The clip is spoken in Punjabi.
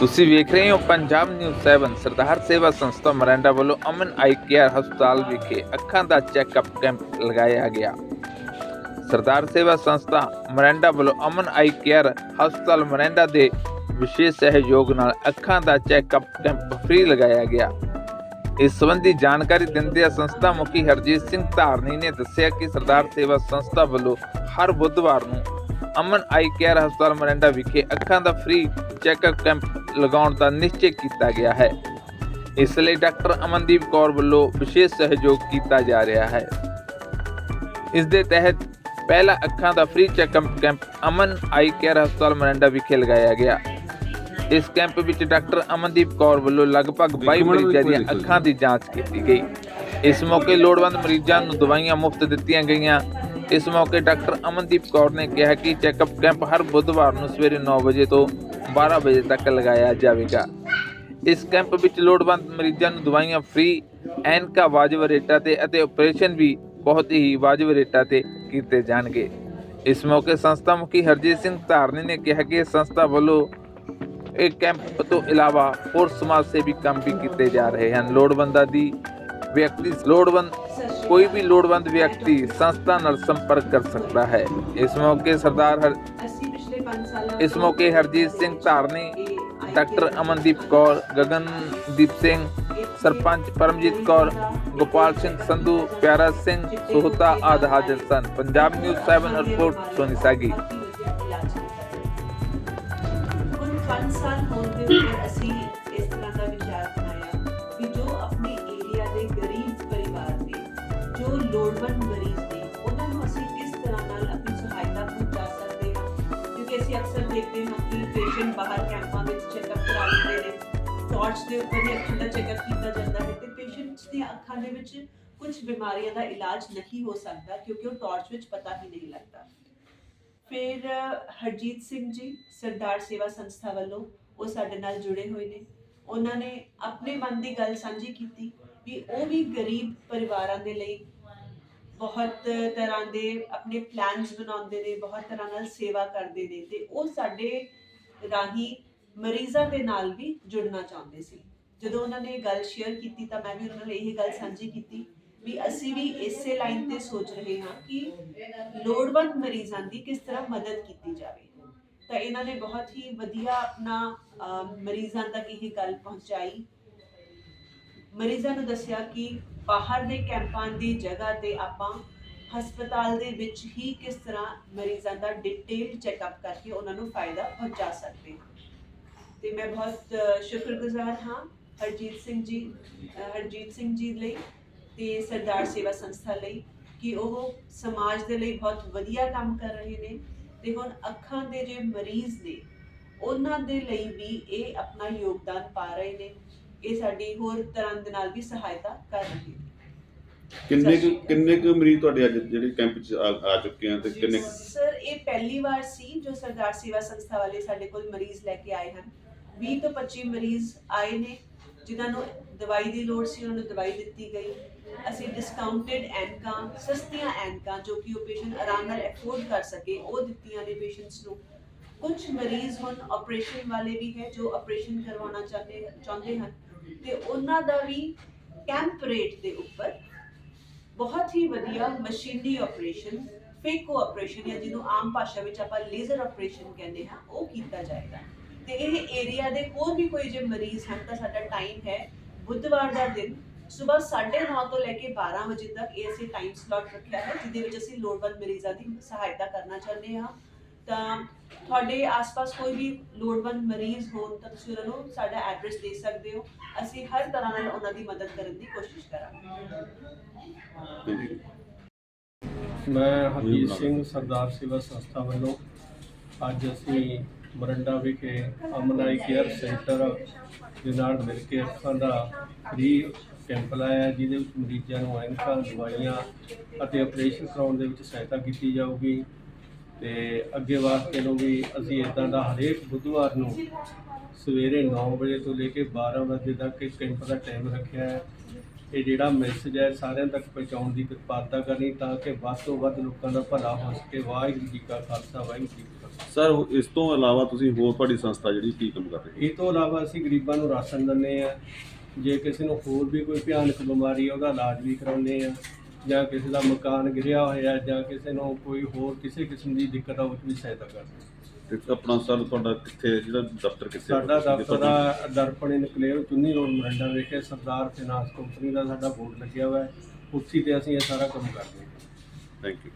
ਤੁਸੀਂ ਵੇਖ ਰਹੇ ਹੋ ਪੰਜਾਬ ਨਿਊਜ਼ 7 ਸਰਦਾਰ ਸੇਵਾ ਸੰਸਥਾ ਮਰੈਂਡਾ ਵੱਲੋਂ ਅਮਨ ਆਈ ਕੇਅਰ ਹਸਪਤਾਲ ਵਿਖੇ ਅੱਖਾਂ ਦਾ ਚੈੱਕਅਪ ਕੈਂਪ ਲਗਾਇਆ ਗਿਆ। ਸਰਦਾਰ ਸੇਵਾ ਸੰਸਥਾ ਮਰੈਂਡਾ ਵੱਲੋਂ ਅਮਨ ਆਈ ਕੇਅਰ ਹਸਪਤਾਲ ਮਰੈਂਡਾ ਦੇ ਵਿਸ਼ੇਸ਼ ਸਹਿਯੋਗ ਨਾਲ ਅੱਖਾਂ ਦਾ ਚੈੱਕਅਪ ਕੈਂਪ ਫ੍ਰੀ ਲਗਾਇਆ ਗਿਆ। ਇਸ ਸੰਬੰਧੀ ਜਾਣਕਾਰੀ ਦਿੰਦਿਆਂ ਸੰਸਥਾ ਮੁਖੀ ਹਰਜੀਤ ਸਿੰਘ ਧਾਰਨੀ ਨੇ ਦੱਸਿਆ ਕਿ ਸਰਦਾਰ ਸੇਵਾ ਸੰਸਥਾ ਵੱਲੋਂ ਹਰ ਬੁੱਧਵਾਰ ਨੂੰ ਅਮਨ ਆਈ ਕੇਅਰ ਹਸਪਤਾਲ ਮਰੈਂਡਾ ਵਿਖੇ ਅੱਖਾਂ ਦਾ ਫ੍ਰੀ ਚੈੱਕਅਪ ਕੈਂਪ ਲਗਾਉਣ ਦਾ ਨਿਸ਼ਚੈ ਕੀਤਾ ਗਿਆ ਹੈ। ਇਸ ਲਈ ਡਾਕਟਰ ਅਮਨਦੀਪ ਕੌਰ ਵੱਲੋਂ ਵਿਸ਼ੇਸ਼ ਸਹਿਯੋਗ ਕੀਤਾ ਜਾ ਰਿਹਾ ਹੈ। ਇਸ ਦੇ ਤਹਿਤ ਪਹਿਲਾ ਅੱਖਾਂ ਦਾ free checkup camp Aman eye care ਹਸਪਤਾਲ ਮਰੈਂਡਾ ਵਿਖੇ ਲਗਾਇਆ ਗਿਆ। ਇਸ ਕੈਂਪ ਵਿੱਚ ਡਾਕਟਰ ਅਮਨਦੀਪ ਕੌਰ ਵੱਲੋਂ ਲਗਭਗ 22 ਮਰੀਜ਼ਾਂ ਦੀਆਂ ਅੱਖਾਂ ਦੀ ਜਾਂਚ ਕੀਤੀ ਗਈ। ਇਸ ਮੌਕੇ ਲੋੜਵੰਦ ਮਰੀਜ਼ਾਂ ਨੂੰ ਦਵਾਈਆਂ ਮੁਫਤ ਦਿੱਤੀਆਂ ਗਈਆਂ। ਇਸ ਮੌਕੇ ਡਾਕਟਰ ਅਮਨਦੀਪ ਕੌਰ ਨੇ ਕਿਹਾ ਕਿ ਚੈੱਕਅਪ ਕੈਂਪ ਹਰ ਬੁੱਧਵਾਰ ਨੂੰ ਸਵੇਰੇ 9 ਵਜੇ ਤੋਂ 12 ਵਜੇ ਤੱਕ ਲਗਾਇਆ ਜਾਵੇਗਾ। ਇਸ ਕੈਂਪ ਵਿੱਚ ਲੋੜਵੰਦ ਮਰੀਜ਼ਾਂ ਨੂੰ ਦਵਾਈਆਂ ਫ੍ਰੀ ਐਨਕਾ, ਵਾਜਬ ਰੇਟਾਂ ਤੇ ਅਤੇ ਆਪਰੇਸ਼ਨ ਵੀ ਬਹੁਤ ਹੀ ਵਾਜਬ ਰੇਟਾਂ ਤੇ ਕੀਤੇ ਜਾਣਗੇ। ਇਸ ਮੌਕੇ ਸੰਸਥਾ ਮੁਖੀ ਹਰਜੀਤ ਸਿੰਘ ਧਾਰਨੀ ਨੇ ਕਿਹਾ ਕਿ ਸੰਸਥਾ ਵੱਲੋਂ ਇਹ ਕੈਂਪ ਤੋਂ ਇਲਾਵਾ ਹੋਰ ਸਮਾਜ ਸੇਵੀ ਕੰਮ ਵੀ ਕੀਤੇ ਜਾ ਰਹੇ ਹਨ। ਲੋੜਵੰਦਾਂ ਦੀ ਵਿਅਕਤੀ, ਲੋੜਵੰਦ, ਕੋਈ ਵੀ ਲੋੜਵੰਦ ਵਿਅਕਤੀ ਸੰਸਥਾ ਨਾਲ ਸੰਪਰਕ ਕਰ ਸਕਦਾ ਹੈ। ਇਸ ਮੌਕੇ ਸਰਦਾਰ ਹਰ ਇਸ ਮੌਕੇ ਹਰਜੀਤ ਸਿੰਘ ਧਾਰਨੀ ਡਾਕਟਰ ਅਮਨਦੀਪ ਕੌਰ ਗਗਨਦੀਪ ਸਿੰਘ ਸਰਪੰਚ ਪਰਮਜੀਤ ਕੌਰ ਗੋਪਾਲ ਸਿੰਘ ਸੰਧੂ ਪਿਆਰਾ ਸਿੰਘ ਸੋਹਤਾ ਆਦਿ ਹਾਜ਼ਰ ਸਨ ਪੰਜਾਬ ਨਿਊਜ਼ 7 ਰਿਪੋਰਟ ਸੋਨੀ ਸਾਗੀ ਕੁੱਲ 5 ਸਾਲ ਹੋਣ ਦੇ ਉੱਤੇ ਅਸੀਂ ਇਸ ਤਰ੍ਹਾਂ ਦਾ ਵਿਚਾਰ ਬਣਾਇਆ ਕਿ ਜੋ ਆਪਣੇ ਏਰੀਆ ਦੇ ਗਰੀਬ ਪਰਿਵਾਰ ਦੇ ਜੋ ਲੋੜਵੰਦ ਦੇਖਦੇ ਹਾਂ ਕਿ ਪੇਸ਼ੈਂਟ ਬਾਹਰ ਕੈਂਪਾਂ ਵਿੱਚ ਚੈੱਕਅਪ ਕਰਾ ਲੈਂਦੇ ਨੇ। ਟਾਰਚ ਦੇ ਉੱਪਰ ਹੀ ਅੱਖਾਂ ਦਾ ਚੈੱਕਅਪ ਕੀਤਾ ਜਾਂਦਾ ਹੈ ਤੇ ਪੇਸ਼ੈਂਟਸ ਦੀਆਂ ਅੱਖਾਂ ਦੇ ਵਿੱਚ ਕੁਝ ਬਿਮਾਰੀਆਂ ਦਾ ਇਲਾਜ ਨਹੀਂ ਹੋ ਸਕਦਾ ਕਿਉਂਕਿ ਉਹ ਟਾਰਚ ਵਿੱਚ ਪਤਾ ਹੀ ਨਹੀਂ ਲੱਗਦਾ। ਫਿਰ, ਹਰਜੀਤ ਸਿੰਘ ਜੀ, ਸਰਦਾਰ ਸੇਵਾ ਸੰਸਥਾ ਵੱਲੋਂ ਉਹ ਸਾਡੇ ਨਾਲ ਜੁੜੇ ਹੋਏ ਨੇ। ਉਹਨਾਂ ਨੇ ਆਪਣੇ ਮਨ ਦੀ ਗੱਲ ਸਾਂਝੀ ਕੀਤੀ ਵੀ ਉਹ ਵੀ ਗਰੀਬ ਪਰਿਵਾਰਾਂ ਦੇ ਲਈ ਬਹੁਤ ਤਰ੍ਹਾਂ ਦੇ ਆਪਣੇ ਪਲਾਨਸ ਬਣਾਉਂਦੇ ਨੇ ਬਹੁਤ ਤਰ੍ਹਾਂ ਨਾਲ ਸੇਵਾ ਕਰਦੇ ਨੇ ਤੇ ਉਹ ਸਾਡੇ ਰਾਹੀਂ ਮਰੀਜ਼ਾਂ ਦੇ ਨਾਲ ਵੀ ਜੁੜਨਾ ਚਾਹੁੰਦੇ ਸੀ। ਜਦੋਂ ਉਹਨਾਂ ਨੇ ਗੱਲ ਸ਼ੇਅਰ ਕੀਤੀ ਤਾਂ ਮੈਂ ਵੀ ਉਹਨਾਂ ਨਾਲ ਇਹ ਗੱਲ ਸਾਂਝੀ ਕੀਤੀ ਵੀ ਅਸੀਂ ਵੀ ਇਸੇ ਲਾਈਨ ਤੇ ਸੋਚ ਰਹੇ ਹਾਂ ਕਿ ਲੋੜਵੰਦ ਮਰੀਜ਼ਾਂ ਦੀ ਕਿਸ ਤਰ੍ਹਾਂ ਮਦਦ ਕੀਤੀ ਜਾਵੇ। ਤਾਂ ਇਹਨਾਂ ਨੇ ਬਹੁਤ ਹੀ ਵਧੀਆ ਆਪਣਾ ਅਹ, ਮਰੀਜ਼ਾਂ ਤੱਕ ਇਹ ਗੱਲ ਪਹੁੰਚਾਈ। ਮਰੀਜ਼ਾਂ ਨੂੰ ਦੱਸਿਆ ਕਿ ਬਾਹਰ ਦੇ ਕੈਂਪਾਂ ਦੀ ਜਗ੍ਹਾ ਤੇ ਆਪਾਂ ਹਸਪਤਾਲ ਦੇ ਵਿੱਚ ਹੀ ਕਿਸ ਤਰ੍ਹਾਂ ਮਰੀਜ਼ਾਂ ਦਾ ਡਿਟੇਲ ਚੈੱਕਅਪ ਕਰਕੇ ਉਹਨਾਂ ਨੂੰ ਫਾਇਦਾ ਪਹੁੰਚਾ ਸਕਦੇ ਹਾਂ। ਤੇ ਮੈਂ ਬਹੁਤ ਸ਼ੁਕਰਗੁਜ਼ਾਰ ਹਾਂ ਹਰਜੀਤ ਸਿੰਘ ਜੀ ਹਰਜੀਤ ਸਿੰਘ ਜੀ ਲਈ ਤੇ ਸਰਦਾਰ ਸੇਵਾ ਸੰਸਥਾ ਲਈ ਕਿ ਉਹ ਸਮਾਜ ਦੇ ਲਈ ਬਹੁਤ ਵਧੀਆ ਕੰਮ ਕਰ ਰਹੇ ਨੇ ਤੇ ਹੁਣ ਅੱਖਾਂ ਦੇ ਜੇ ਮਰੀਜ਼ ਨੇ, ਉਹਨਾਂ ਦੇ ਲਈ ਵੀ ਇਹ ਆਪਣਾ ਯੋਗਦਾਨ ਪਾ ਰਹੇ ਨੇ। ਇਹ ਸਾਡੀ ਹੋਰ ਤਰ੍ਹਾਂ ਦੇ ਨਾਲ ਵੀ ਸਹਾਇਤਾ ਕਰ ਰਹੇ ਨੇ ਕਿੰਨੇ ਕੁ ਕਿੰਨੇ ਕੁ ਮਰੀਜ਼ ਤੁਹਾਡੇ ਅੱਜ ਜਿਹੜੇ ਕੈਂਪ 'ਚ ਆ ਆ ਚੁੱਕੇ ਆ ਤੇ ਕਿੰਨੇ ਕੁ- ਸਰ ਇਹ ਪਹਿਲੀ ਵਾਰ ਸੀ ਜੋ ਸਰਦਾਰ ਸੇਵਾ ਸੰਸਥਾ ਵਾਲੇ ਸਾਡੇ ਕੋਲ ਮਰੀਜ਼ ਲੈ ਕੇ ਆਏ ਹਨ। 20 ਤੋਂ 25 ਮਰੀਜ਼ ਆਏ ਨੇ ਜਿਨ੍ਹਾਂ ਨੂੰ ਦਵਾਈ ਦੀ ਲੋੜ ਸੀ ਉਹਨਾਂ ਨੂੰ ਦਵਾਈ ਦਿੱਤੀ ਗਈ। ਅਸੀਂ ਡਿਸਕਾਊਂਟਡ ਐਨਕਾਂ ਸਸਤੀਆਂ ਐਨਕਾਂ ਜੋ ਕਿ ਉਹ ਪੇਸ਼ੈਂਟ ਆਰਾਮ ਨਾਲ ਅਫੋਰਡ ਕਰ ਸਕੇ ਉਹ ਦਿੱਤੀਆਂ ਨੇ ਪੇਸ਼ੈਂਟਸ ਨੂੰ। ਕੁਝ ਮਰੀਜ਼ ਹੁਣ ਆਪਰੇਸ਼ਨ ਵਾਲੇ ਵੀ ਹੈ ਜੋ ਆਪਰੇਸ਼ਨ ਕਰਵਾਉਣਾ ਚਾਹਤੇ ਚਾਹੁੰਦੇ ਹਨ। ਤੇ ਉਹਨਾਂ ਦਾ ਵੀ ਕੈਂਪ ਰੇਟ ਦੇ ਉੱਪਰ ਬਹੁਤ ਹੀ ਵਧੀਆ ਮਸ਼ੀਨਰੀ ਆਪਰੇਸ਼ਨ ਫੇਕੋ ਆਪਰੇਸ਼ਨ ਜਾਂ ਜਿਹਨੂੰ ਆਮ ਭਾਸ਼ਾ ਵਿੱਚ ਆਪਾਂ ਲੇਜ਼ਰ ਆਪਰੇਸ਼ਨ ਕਹਿੰਦੇ ਹਾਂ, ਉਹ ਕੀਤਾ ਜਾਏਗਾ। ਤੇ ਇਹ ਏਰੀਆ ਦੇ ਹੋਰ ਵੀ ਕੋਈ ਜੇ ਮਰੀਜ਼ ਹਨ ਤਾਂ ਸਾਡਾ ਟਾਈਮ ਹੈ ਬੁੱਧਵਾਰ ਦਾ ਦਿਨ, ਸਵੇਰ 9:30 ਤੋਂ ਲੈ ਕੇ 12 ਵਜੇ ਤੱਕ ਇਹ ਅਸੀਂ ਟਾਈਮ ਸਲੋਟ ਰੱਖਿਆ ਹੈ, ਜਿਹਦੇ ਵਿੱਚ ਅਸੀਂ ਲੋੜਵੰਦ ਮਰੀਜ਼ਾਂ ਦੀ ਸਹਾਇਤਾ ਕਰਨਾ ਚਾਹੁੰਦੇ ਹਾਂ। ਤਾਂ ਤੁਹਾਡੇ ਆਸ-ਪਾਸ ਕੋਈ ਵੀ ਲੋੜਵੰਦ ਮਰੀਜ਼ ਹੋਣ ਤਾਂ ਤੁਸੀਂ ਉਹਨਾਂ ਨੂੰ ਸਾਡਾ ਐਡਰੈਸ ਦੇ ਸਕਦੇ ਹੋ। ਅਸੀਂ ਹਰ ਤਰ੍ਹਾਂ ਨਾਲ ਉਹਨਾਂ ਦੀ ਮਦਦ ਕਰਨ ਦੀ ਕੋਸ਼ਿਸ਼ ਕਰਾਂਗੇ। ਮੈਂ ਹਰਜੀਤ ਸਿੰਘ, ਸਰਦਾਰ ਸੇਵਾ ਸੰਸਥਾ ਵੱਲੋਂ ਅੱਜ ਅਸੀਂ ਮਰੰਡਾ ਵਿਖੇ ਅਮਨਾਈ ਕੇਅਰ ਸੈਂਟਰ ਦੇ ਨਾਲ ਮਿਲ ਕੇ ਅੱਖਾਂ ਦਾ ਫ੍ਰੀ ਕੈਂਪ ਲਾਇਆ ਜਿਹਦੇ ਵਿੱਚ ਮਰੀਜ਼ਾਂ ਨੂੰ ਐਨਕਾਂ ਦਵਾਈਆਂ ਅਤੇ ਆਪਰੇਸ਼ਨ ਕਰਾਉਣ ਦੇ ਵਿੱਚ ਸਹਾਇਤਾ ਕੀਤੀ ਜਾਊਗੀ। ਤੇ ਅੱਗੇ ਵਾਸਤੇ ਨੂੰ ਵੀ ਅਸੀਂ ਇਦਾਂ ਦਾ ਹਰੇਕ ਬੁੱਧਵਾਰ ਨੂੰ ਸਵੇਰੇ 9 ਵਜੇ ਤੋਂ ਲੈ ਕੇ 12 ਵਜੇ ਤੱਕ ਇਸ ਕੈਂਪ ਦਾ ਟਾਈਮ ਰੱਖਿਆ ਹੈ। ਇਹ ਜਿਹੜਾ ਮੈਸੇਜ ਹੈ ਸਾਰਿਆਂ ਤੱਕ ਪਹੁੰਚਾਉਣ ਦੀ ਕਿਰਪਾਲਤਾ ਕਰਨੀ ਤਾਂ ਕਿ ਵੱਧ ਤੋਂ ਵੱਧ ਲੋਕਾਂ ਦਾ ਭਲਾ ਹੋ ਸਕੇ। ਵਾਹਿਗੁਰੂ ਜੀ ਕਾ ਖਾਲਸਾ ਵਾਹਿਗੁਰੂ ਜੀ ਕੀ ਫਤਿਹ। ਸਰ ਇਸ ਤੋਂ ਇਲਾਵਾ ਤੁਸੀਂ ਹੋਰ ਤੁਹਾਡੀ ਸੰਸਥਾ ਜਿਹੜੀ ਕੀ ਕੰਮ ਕਰ ਰਹੀ ਹੈ? ਇਹ ਤੋਂ ਇਲਾਵਾ ਅਸੀਂ ਗਰੀਬਾਂ ਨੂੰ ਰਾਸ਼ਨ ਦਿੰਦੇ ਆ ਜੇ ਕਿਸੇ ਨੂੰ ਹੋਰ ਵੀ ਕੋਈ ਭਿਆਨਕ ਬਿਮਾਰੀ ਹੈ ਉਹਦਾ ਇਲਾਜ ਵੀ ਕਰਾਉਂਦੇ ਆ ਜਾਂ ਕਿਸੇ ਦਾ ਮਕਾਨ ਗਿਰਿਆ ਹੋਇਆ ਜਾਂ ਕਿਸੇ ਨੂੰ ਕੋਈ ਹੋਰ ਕਿਸੇ ਕਿਸਮ ਦੀ ਦਿੱਕਤ ਆ ਉਹ 'ਚ ਵੀ ਸਹਾਇਤਾ ਕਰਦੇ। ਤੇ ਆਪਣਾ ਸਰ ਤੁਹਾਡਾ ਕਿੱਥੇ ਜਿਹੜਾ ਦਫ਼ਤਰ ਕਿੱਥੇ ਸਾਡਾ ਦਫ਼ਤਰ ਆ ਦਰਪਣ ਇਨਕਲੇਵ ਚੁੰਨੀ ਰੋਡ ਮਰੰਡਾ ਵਿਖੇ ਸਰਦਾਰ ਫਾਈਨਾਂਸ ਕੰਪਨੀ ਦਾ ਸਾਡਾ ਬੋਰਡ ਲੱਗਿਆ ਹੋਇਆ ਹੈ। ਉੱਥੇ ਤੇ ਅਸੀਂ ਇਹ ਸਾਰਾ ਕੰਮ ਕਰਦੇ ਹਾਂ। Thank you